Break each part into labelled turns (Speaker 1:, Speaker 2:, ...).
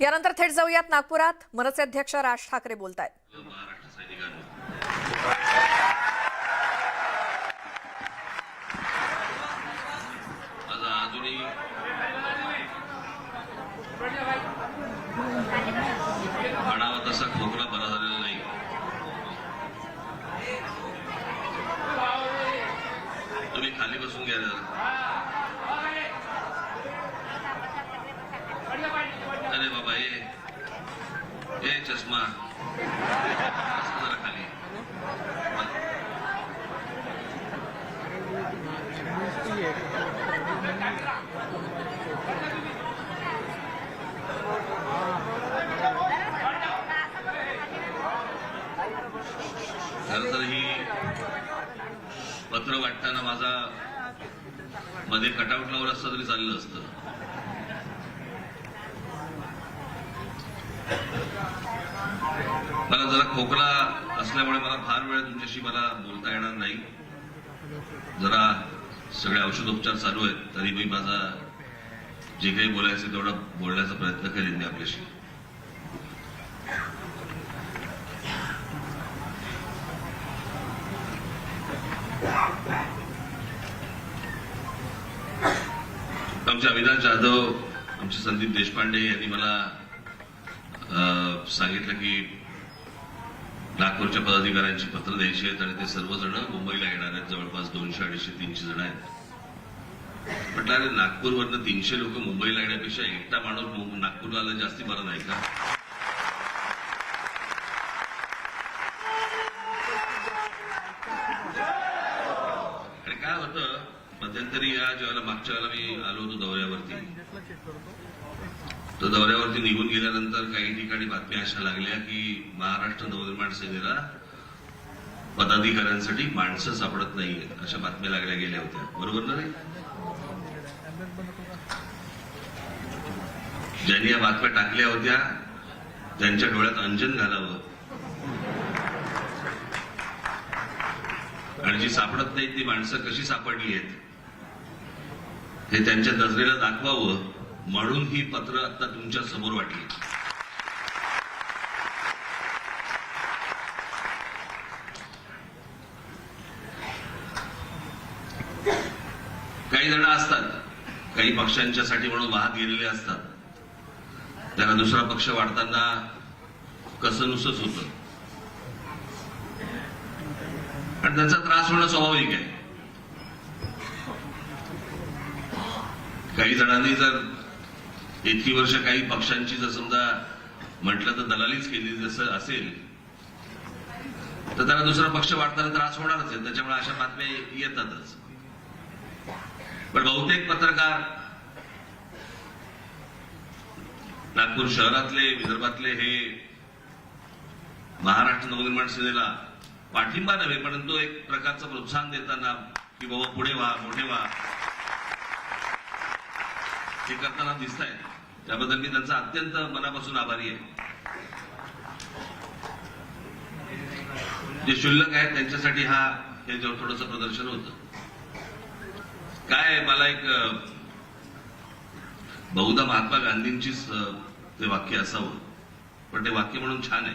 Speaker 1: यानंतर थेट जाऊयात नागपुरात. मनसे अध्यक्ष राज ठाकरे बोलत आहेत
Speaker 2: तुम्ही खाली बसून घ्या जरा अरे बाबा ये ये चष्मा खाली. खरं तर ही पत्र वाटताना माझा मध्ये कटआउट लावून असतं तरी चाललं असतं. मला जरा खोकला असल्यामुळे मला फार वेळ तुमच्याशी मला बोलता येणार नाही. जरा सगळे औषधोपचार चालू आहेत तरी मी माझा जे काही बोलायचं तेवढा बोलण्याचा प्रयत्न करेन मी आपल्याशी. आमचे अविनाश जाधव आमचे संदीप देशपांडे यांनी मला सांगितलं की नागपूरच्या पदाधिकाऱ्यांची पत्र द्यायची आहेत आणि ते सर्वजण मुंबईला येणार आहेत. जवळपास दोनशे अडीचशे तीनशे जण आहेत. म्हटलं अरे नागपूरवरनं तीनशे लोक मुंबईला येण्यापेक्षा एकटा माणूस नागपूरला आला जास्ती बरं नाही का आणि काय होतं मध्यंतरी या ज्यावेळेला मागच्या वेळेला मी आलो होतो दौऱ्यावरती तर दौऱ्यावरती निघून गेल्यानंतर काही ठिकाणी बातम्या अशा लागल्या की महाराष्ट्र नवनिर्माण सेनेला पदाधिकाऱ्यांसाठी माणसं सापडत नाहीये अशा बातम्या लागल्या गेल्या होत्या. बरोबर ना रे ज्यांनी या बातम्या टाकल्या होत्या त्यांच्या डोळ्यात अंजन घालावं. आणि जी सापडत नाहीत ती माणसं कशी सापडली आहेत हे त्यांच्या नजरेला दाखवावं. म्हणून ही पत्र आता तुमच्यासमोर वाटली. काही जण असतात काही पक्षांच्यासाठी म्हणून वाहत गेलेले असतात. त्यांना दुसरा पक्ष वाढताना कसं नुसच होत. पण त्यांचा त्रास होणं स्वाभाविक आहे. काही जणांनी जर इतकी वर्ष काही पक्षांची जर समजा म्हटलं तर दलालीच केली जसं असेल तर त्यांना दुसरा पक्ष वाढताना त्रास होणारच आहे. त्याच्यामुळे अशा बातम्या येतातच. पण बहुतेक पत्रकार नागपूर शहरातले विदर्भातले हे महाराष्ट्र नवनिर्माण सेनेला पाठिंबा नव्हे परंतु एक प्रकारचं प्रोत्साहन देताना की बाबा पुढे व्हा मोठे व्हा. हे करताना दिसत आहेत त्याबद्दल मी त्यांचा अत्यंत मनापासून आभारी आहे. जे शुल्लक आहेत त्यांच्यासाठी हा हे जो थोडंसं प्रदर्शन होत. काय मला एक बहुधा महात्मा गांधींचीच ते वाक्य असावं. पण ते वाक्य म्हणून छान आहे.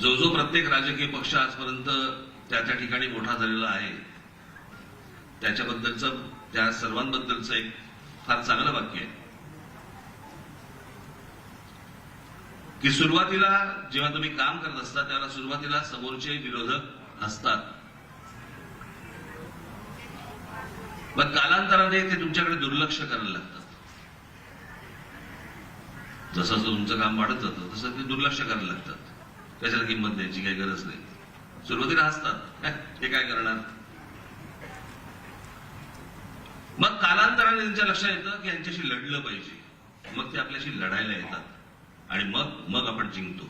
Speaker 2: जो जो प्रत्येक राजकीय पक्ष आजपर्यंत त्या त्या ठिकाणी मोठा झालेला आहे त्याच्याबद्दलचं त्या सर्वांबद्दलचं एक फार चांगलं वाक्य आहे. की सुरुवातीला जेव्हा तुम्ही काम करत असता त्याला सुरुवातीला समोरचे विरोधक असतात मग कालांतराने ते तुमच्याकडे दुर्लक्ष करायला लागतात. जसं जसं तुमचं काम वाढत जातं तसं ते दुर्लक्ष करायला लागतात. त्याच्याला किंमत द्यायची काही गरज नाही. सुरुवातीला असतात हे काय करणार? मग कालांतराने त्यांच्या लक्षात येतं की यांच्याशी लढलं पाहिजे. मग ते आपल्याशी लढायला येतात. आणि मग मग आपण जिंकतो.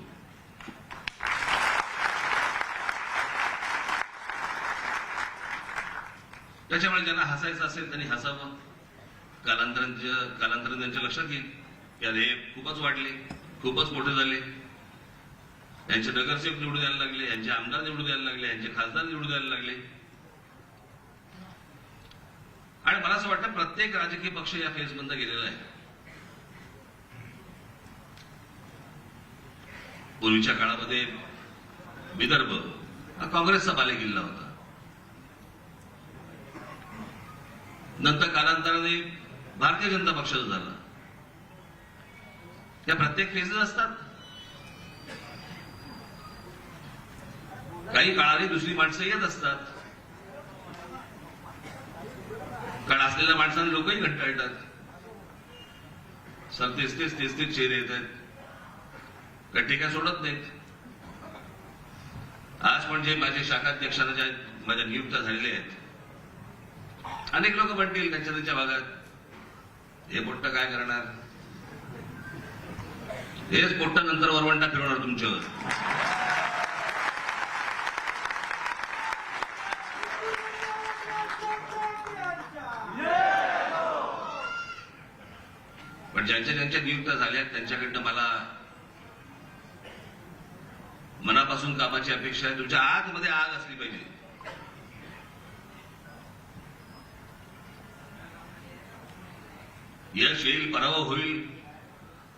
Speaker 2: त्याच्यामुळे ज्यांना हसायचं असेल त्यांनी हसावं. कालांतरांच्या कालांतराने त्यांच्या लक्षात येईल की अरे खूपच वाढले खूपच मोठे झाले. यांचे नगरसेवक निवडून यायला लागले यांचे आमदार निवडून यायला लागले यांचे खासदार निवडून यायला लागले. आणि मला असं वाटतं प्रत्येक राजकीय पक्ष या फेजमधनं गेलेला आहे. पूर्वीच्या काळामध्ये विदर्भ हा काँग्रेसचा बालेकिल्ला होता. नंतर कालांतराने भारतीय जनता पक्षाचा झाला. या प्रत्येक फेजेस असतात. काही काळाने दुसरी माणसं येत असतात कारण असलेल्या माणसानं लोकही कंटाळतात. सर तेच तेच तेच तेच चेहरे येत आहेत. गट्टे काय सोडत नाहीत. आज म्हणजे माझे शाखाध्यक्षांना ज्या माझ्या नियुक्त झालेल्या आहेत अनेक लोक म्हणतील त्यांच्या त्यांच्या भागात हे पोट्ट काय करणार? हेच पोट्ट नंतर वरवंटा फिरवणार तुमच्यावर. पण ज्यांच्या ज्यांच्या नियुक्त्या झाल्या त्यांच्याकडनं मला मनापासून कामाची अपेक्षा आहे. तुमच्या आतमध्ये आग असली पाहिजे. यश येईल पराभव होईल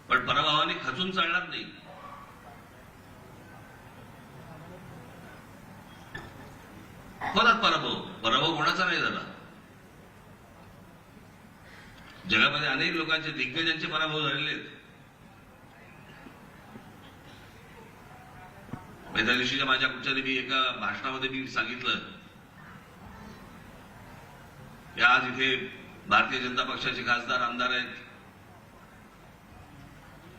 Speaker 2: पण पराभवाने खचून चालणार नाही. परत पराभव? पराभव कोणाचा नाही झाला? जगामध्ये अनेक लोकांचे दिग्गजांचे पराभव झालेले आहेत. म्हणजे त्या दिवशीच्या माझ्या कुठच्या मी एका भाषणामध्ये मी सांगितलं की आज इथे भारतीय जनता पक्षाचे खासदार आमदार आहेत.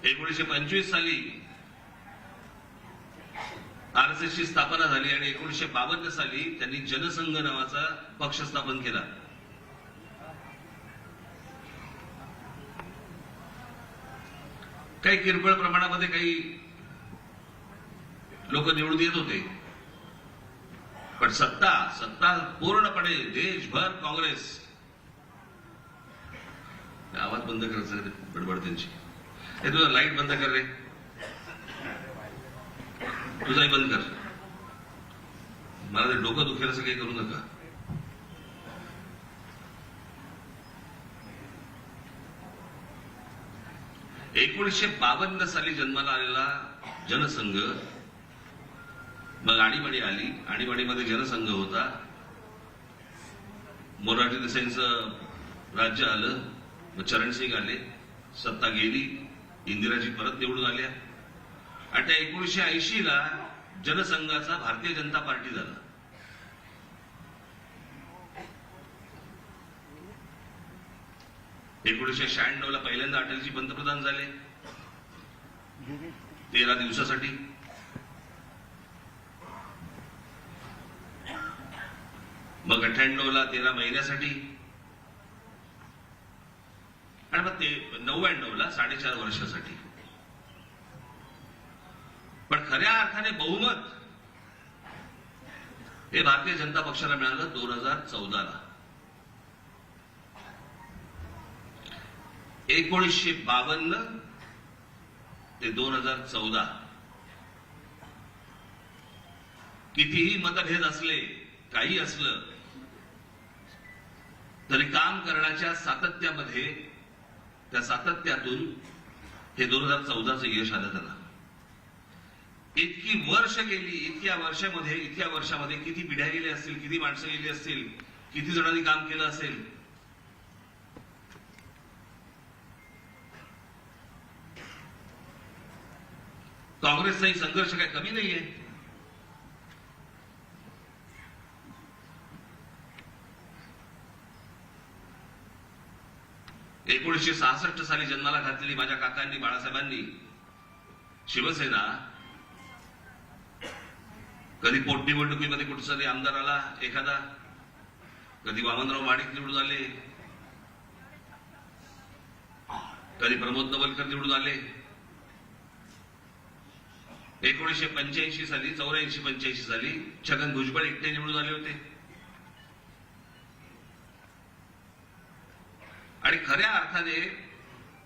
Speaker 2: एकोणीशे पंचवीस साली आर एस एसची स्थापना झाली आणि एकोणीशे बावन्न साली त्यांनी जनसंघ नावाचा पक्ष स्थापन केला. काही किरकोळ प्रमाणामध्ये काही लोक निवडून येत होते. पण सत्ता सत्ता पूर्णपणे देशभर काँग्रेस. आवाज बंद करायचा रे, बडबड त्यांची. हे तुझा लाइट बंद कर रे. तुझाही बंद कर. मला ते डोकं दुखेल असं काही करू नका. एकोणीसशे बावन्न साली जन्माला आलेला जनसंघ. मग आणीबाणी आली. आणीबाणीमध्ये जनसंघ होता. मोरारजी देसाईंचं राज्य आलं. मग चरणसिंग आले. सत्ता गेली. इंदिराजी परत निवडून आल्या. आणि त्या एकोणीसशे ऐंशीला जनसंघाचा भारतीय जनता पार्टी झाला. एकोणीसशे शहाण्णव ला पहिल्यांदा अटलजी पंतप्रधान झाले. तेरा दिवसासाठी. मग अठ्ठ्याण्णवला तेरा महिन्यासाठी. आणि मग ते नव्याण्णव ला साडेचार वर्षासाठी. पण खऱ्या अर्थाने बहुमत हे भारतीय जनता पक्षाला मिळालं दोन हजार चौदाला एकोणीसशे बावन्न ते दोन हजार चौदा. कितीही मतभेद असले काही असलं तरी काम करण्याच्या सातत्यामध्ये त्या सातत्यातून हे दोन हजार चौदाचं यश आलं त्याला इतकी वर्ष गेली इतक्या वर्षामध्ये इतक्या वर्षामध्ये किती पिढ्या गेल्या असतील किती माणसं गेली असतील किती जणांनी काम केलं असेल काँग्रेसचाही संघर्ष काही कमी नाहीये एकोणीसशे सहासष्ट साली जन्माला घातलेली माझ्या काकांनी बाळासाहेबांनी शिवसेना कधी पोटनिवडणुकीमध्ये कुठचा तरी आमदार आला एखादा कधी वामनराव माडिक निवडून आले कधी प्रमोद नवलकर निवडून आले एकोणीसशे पंच्याऐंशी साली चौऱ्याऐंशी पंच्याऐंशी साली छगन भुजबळ एकटे निवडून आले होते. आणि खऱ्या अर्थाने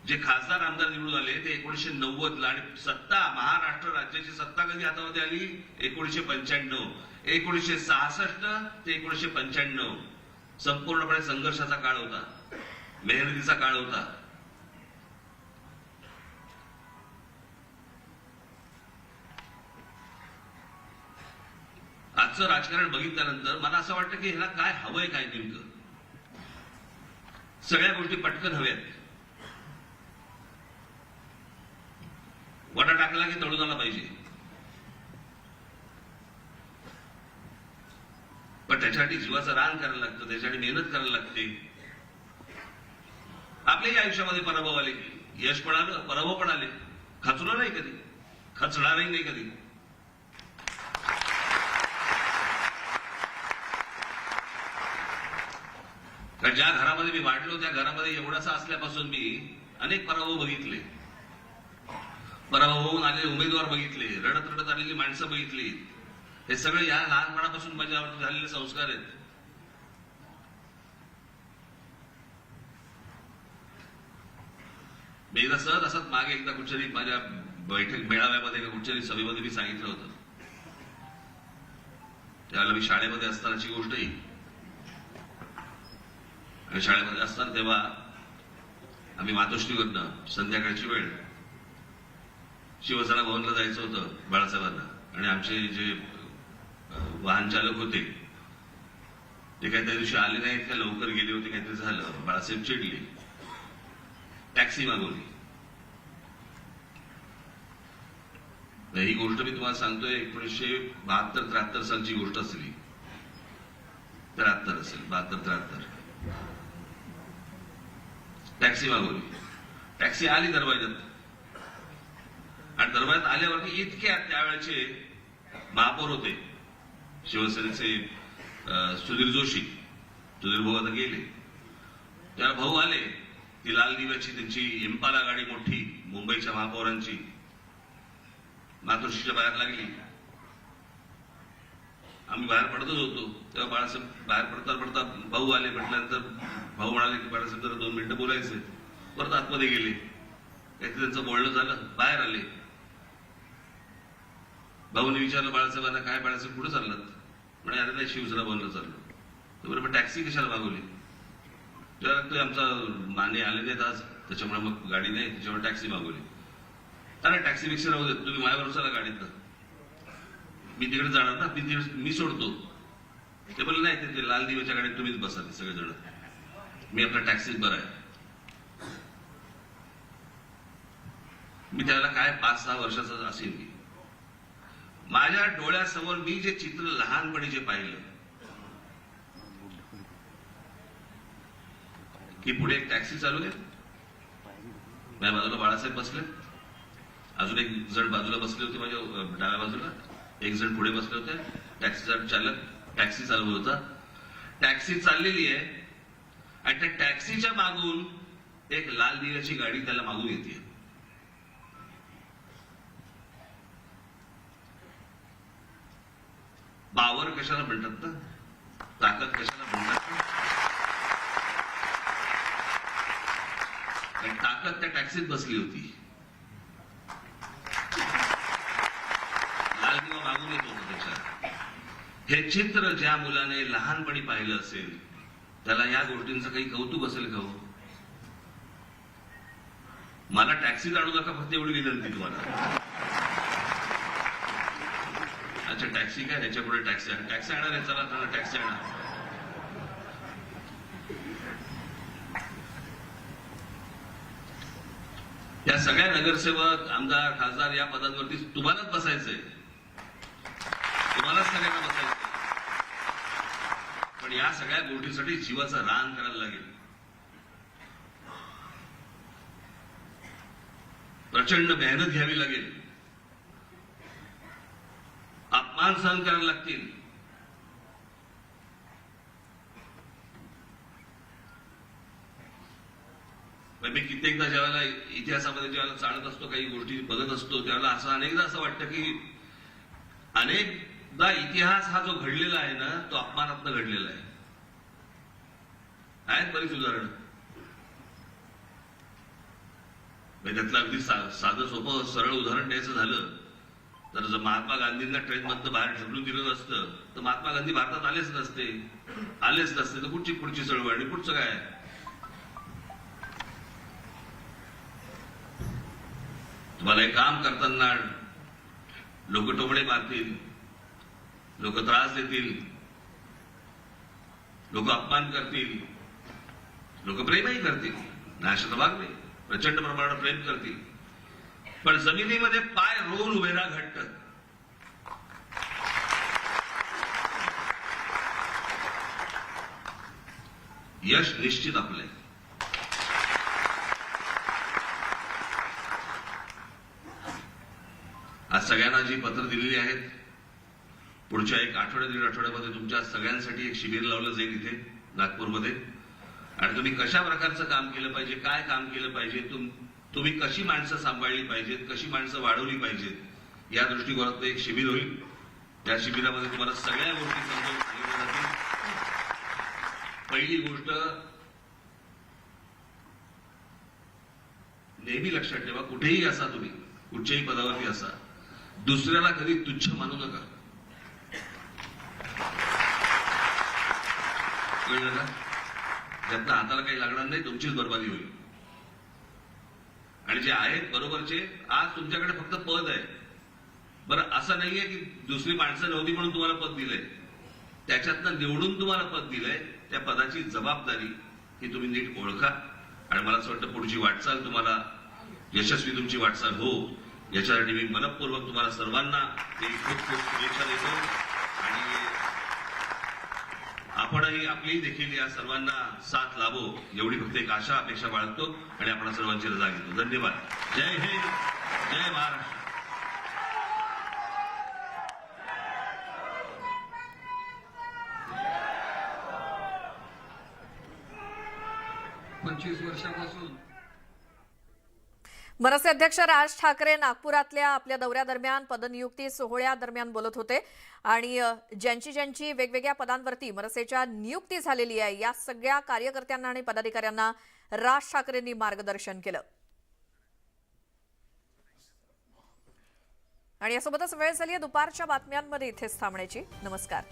Speaker 2: जे खासदार आमदार निवडून आले ते एकोणीशे नव्वद ला आणि सत्ता महाराष्ट्र राज्याची सत्ता कधी हातामध्ये आली? एकोणीशे पंच्याण्णव. एकोणीशे सहासष्ट ते एकोणीशे पंच्याण्णव. संपूर्णपणे संघर्षाचा काळ होता. मेहनतीचा काळ होता. आजचं राजकारण बघितल्यानंतर मला असं वाटतं की ह्याला काय हवंय काय नेमकं? सगळ्या गोष्टी पटकन हव्यात. वडा टाकला की तळून आला पाहिजे. पण त्याच्यासाठी जीवाचं रान करायला लागतं त्याच्यासाठी मेहनत करायला लागते. आपल्याही आयुष्यामध्ये पराभव आले. यश पण आलं पराभव पण आले. खचलो नाही कधी. खचणारही नाही कधी. कारण ज्या घरामध्ये मी वाढलो त्या घरामध्ये एवढासा असल्यापासून मी अनेक पराभव बघितले. पराभव होऊन आलेले उमेदवार बघितले रडत रडत आलेली माणसं बघितली. हे सगळे या लहानपणापासून माझ्या झालेले संस्कार आहेत. मी एकदा सहज असत मागे एकदा कुठच्याही माझ्या बैठक मेळाव्यामध्ये का तरी सभेमध्ये मी सांगितलं होतं. त्यावेळेला मी शाळेमध्ये असतानाची गोष्ट आहे शाळेमध्ये असतात तेव्हा आम्ही मातोश्रीवरनं संध्याकाळची वेळ. शिवसेना भवनला जायचं होतं बाळासाहेबांना. आणि आमचे जे वाहन चालक होते ते काही त्या दिवशी आले नाहीत का लवकर गेले होते काहीतरी झालं. बाळासाहेब चिडले. टॅक्सी मागवली. तर ही गोष्ट मी तुम्हाला सांगतोय एकोणीसशे बहात्तर त्र्याहत्तर सालची गोष्ट असली. त्र्याहत्तर असेल बहात्तर त्र्याहत्तर. टॅक्सी मागवली. टॅक्सी आली दरवाज्यात. आणि दरबारात आल्यावरती इतक्या त्यावेळेचे महापौर होते. शिवसेनेचे सुधीर जोशी. सुधीर भाऊ आता गेले. त्या भाऊ आले. ती लाल दिव्याची त्यांची इम्पाला गाडी मोठी मुंबईच्या महापौरांची. मातोश्रीच्या बाहेर लागली. आम्ही बाहेर पडतच होतो. तेव्हा बाळासाहेब बाहेर पडता पडता भाऊ आले म्हटल्यानंतर भाऊ म्हणाले की बाळासाहेब जरा दोन मिनिटं बोलायचे परत आतमध्ये गेले. काहीतरी त्यांचं बोलणं झालं. बाहेर आले. भाऊने विचारलं बाळासाहेबांना काय बाळासाहेब कुठं चाललात? म्हणे अरे नाही शिवसेना बनलं चाललं. तर बरं मग टॅक्सी कशाला मागवली? तर आमचा माने आले नाहीत आज. त्याच्यामुळे मग गाडी नाही त्याच्यामुळे टॅक्सी मागवली. अरे टॅक्सी रिक्षा राहू देत. तुम्ही माझ्यावर चला गाडीत मी तिकडे जाणार ना. मी तिकडे मी सोडतो. ते बोलले नाही ते- ते लाल दिव्याच्या गाडीत तुम्हीच बसा ते सगळेजण. मी आपल्या टॅक्सीत बरं आहे. मी त्याला काय पाच सहा वर्षाचा असेल मी माझ्या डोळ्यासमोर मी जे चित्र लहानपणी जे पाहिलं की पुढे एक टॅक्सी चालू आहे. माझ्या बाजूला बाळासाहेब बसले. अजून एक जण बाजूला बसले होते माझ्या डाव्या बाजूला. एक जण पुढे बसले होते. टॅक्सीचा चालक टॅक्सी चालवत होता. टॅक्सी चाललेली आहे. आणि त्या टॅक्सीच्या मागून एक लाल दिव्याची गाडी त्याला मागून येते. पावर कशाला म्हणतात ना? ताकद कशाला म्हणतात ताकद त्या टॅक्सीत बसली होती. लाल दिवा मागून येत त्याच्यात. हे चित्र ज्या मुलाने लहानपणी पाहिलं असेल त्याला या गोष्टींचं काही कौतुक असेल का हो? मला टॅक्सी आणू नका फक्त एवढी विनंती तुम्हाला. अच्छा टॅक्सी काय ह्याच्या पुढे टॅक्सी टॅक्सी आणणार आहे चला चला टॅक्सी आणा. या सगळ्या नगरसेवक आमदार खासदार या पदांवरती तुम्हालाच बसायचंय. तुम्हालाच सगळ्यांना बसायचं पण या सगळ्या गोष्टीसाठी जीवाचं रान करायला लागेल. प्रचंड मेहनत घ्यावी लागेल. अपमान सहन करायला लागतील. मी कित्येकदा ज्यावेळेला इतिहासामध्ये ज्यावेळेला चालत असतो काही गोष्टी बघत असतो त्यावेळेला असं अनेकदा असं वाटतं की अनेक अनेकदा इतिहास हा जो घडलेला आहे ना तो अपमानातनं घडलेला आहे. आहेत बरीच उदाहरण. म्हणजे त्यातलं अगदी सा- साधं सोपं सरळ उदाहरण द्यायचं झालं तर जर महात्मा गांधींना ट्रेन मधनं बाहेर ढकलून दिलं नसतं तर महात्मा गांधी भारतात आलेच नसते. आलेच नसते. तर कुठची पुढची चळवळ आणि पुढचं काय? तुम्हाला हे काम करताना लोक टोमडे मारतील. लोक त्रास देतील. लोक अपमान करतील. लोक प्रेमही करतील. नाशाचा भाग नाही. प्रचंड प्रमाणात प्रेम करतील. पण जमिनीमध्ये पाय रोवून उभे राहा घट्ट. यश निश्चित आपले. आज सगळ्यांना जी पत्र दिलेली आहेत पुढच्या एक आठवड्या दीड आठवड्यामध्ये तुमच्या सगळ्यांसाठी एक शिबिर लावलं जाईल इथे नागपूरमध्ये. आणि तुम्ही कशा प्रकारचं काम केलं पाहिजे काय काम केलं पाहिजे तुम तुम्ही कशी माणसं सांभाळली पाहिजेत कशी माणसं वाढवली पाहिजेत या दृष्टिकोनातून एक शिबिर होईल. त्या शिबिरामध्ये तुम्हाला सगळ्या गोष्टी समजून सांगितल्या जातील. पहिली गोष्ट नेहमी लक्षात ठेवा कुठेही असा तुम्ही कुठच्याही पदावरती असा. दुसऱ्याला कधी तुच्छ मानू नका. कळलं का हाताला काही लागणार नाही तुमचीच बरबादी होईल. आणि जे आहेत बरोबरचे आज तुमच्याकडे फक्त पद आहे. बरं असं नाहीये की दुसरी माणसं नव्हती म्हणून तुम्हाला पद दिलंय. त्याच्यातनं निवडून तुम्हाला पद दिलंय त्या पदाची जबाबदारी ही तुम्ही नीट ओळखा. आणि मला असं वाटतं पुढची वाटचाल तुम्हाला यशस्वी तुमची वाटचाल हो. याच्यासाठी मी मनपूर्वक तुम्हाला सर्वांना खूप खूप शुभेच्छा देतो. आपणही आपली देखील या सर्वांना साथ लाभो एवढी फक्त एक आशा अपेक्षा बाळगतो आणि आपण सर्वांची रजा घेतो. धन्यवाद. जय हिंद जय महाराष्ट्र.
Speaker 3: पंचवीस वर्षापासून
Speaker 1: मनसे अध्यक्ष राज ठाकरे नागपुरातल्या आपल्या दौऱ्यादरम्यान पदनियुक्ती सोहळ्यादरम्यान बोलत होते. आणि ज्यांची ज्यांची वेगवेगळ्या पदांवरती मनसेच्या नियुक्ती झालेली आहे या सगळ्या कार्यकर्त्यांना आणि पदाधिकाऱ्यांना राज ठाकरेंनी मार्गदर्शन केलं. आणि यासोबतच वेळ झाली आहे दुपारच्या बातम्यांमध्ये इथेच थांबण्याची. नमस्कार.